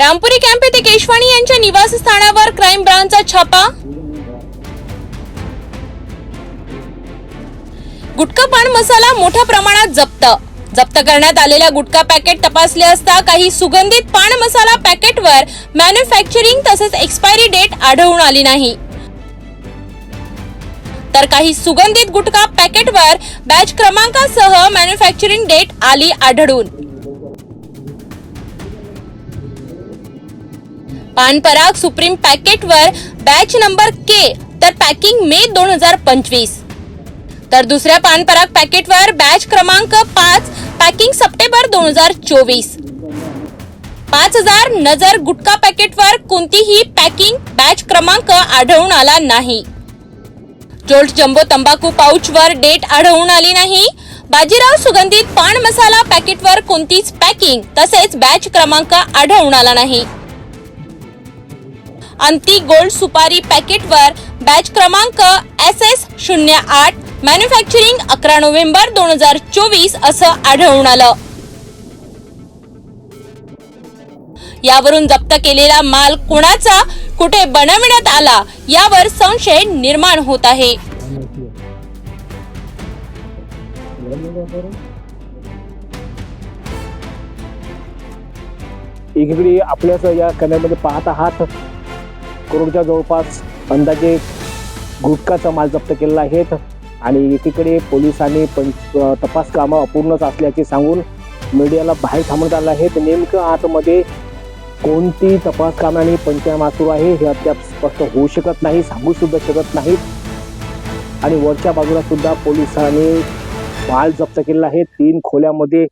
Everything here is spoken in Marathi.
रामपुरी कॅम्प येथे केशवाणी यांच्या निवासस्थानावर क्राईम ब्रांचचा छापा. गुटखा पान मसाला मोठ्या प्रमाणात जप्त. जप्त करण्यात आलेल्या गुटखा पॅकेट तपासले असता काही सुगंधित पान मसाला पॅकेटवर मॅन्युफॅक्चरिंग तसेच एक्सपायरी डेट आढळून आली नाही. तर काही सुगंधित गुटखा पॅकेटवर बॅच क्रमांकासह मॅन्युफॅक्चरिंग डेट आली आढळून. पान पराग सुप्रीम पॅकेटवर बॅच नंबर के तर पॅकिंग मे दोन हजार पंचवीस. तर दुसऱ्या पानपराग पॅकेटवर बॅच क्रमांक पाच पॅकिंग सप्टेंबर दोन हजार चोवीस. पाच हजार नजर गुटखा पॅकेटवर कोणतीही पॅकिंग बॅच क्रमांक आढळून आला नाही. जोल्ट जम्बो तंबाखू पाऊचवर डेट आढळून आली नाही. बाजीराव सुगंधित पान मसाला पॅकेटवर कोणतीच पॅकिंग तसेच बॅच क्रमांक आढळून आला नाही. अंती गोल्ड सुपारी पॅकेटवर बॅच क्रमांक एस एस शून्य आठ मॅन्युफॅक्चरिंग अकरा नोव्हेंबर दोन हजार चोवीस असं आढळून आलं. यावरून जप्त केलेला माल कोणाचा कुठे बनवण्यात आला यावर संशय निर्माण होत आहे. आपल्याच या कन्यामध्ये पाहत आहात. करोडच्या जवळपास अंदाजे गुटखाचा माल जप्त केलेला आहे. आणि एकीकडे पोलिसांनी पंच तपास कामं अपूर्णच असल्याचे सांगून मीडियाला बाहेर थांबवण्यात आलं आहे. तर नेमकं आतमध्ये कोणती तपास कामाने आणि पंचनामा सुरू आहे हे अद्याप स्पष्ट होऊ शकत नाही सांगू सुद्धा शकत नाहीत. आणि वरच्या बाजूला सुद्धा पोलिसांनी माल जप्त केलेला आहे. तीन खोल्यामध्ये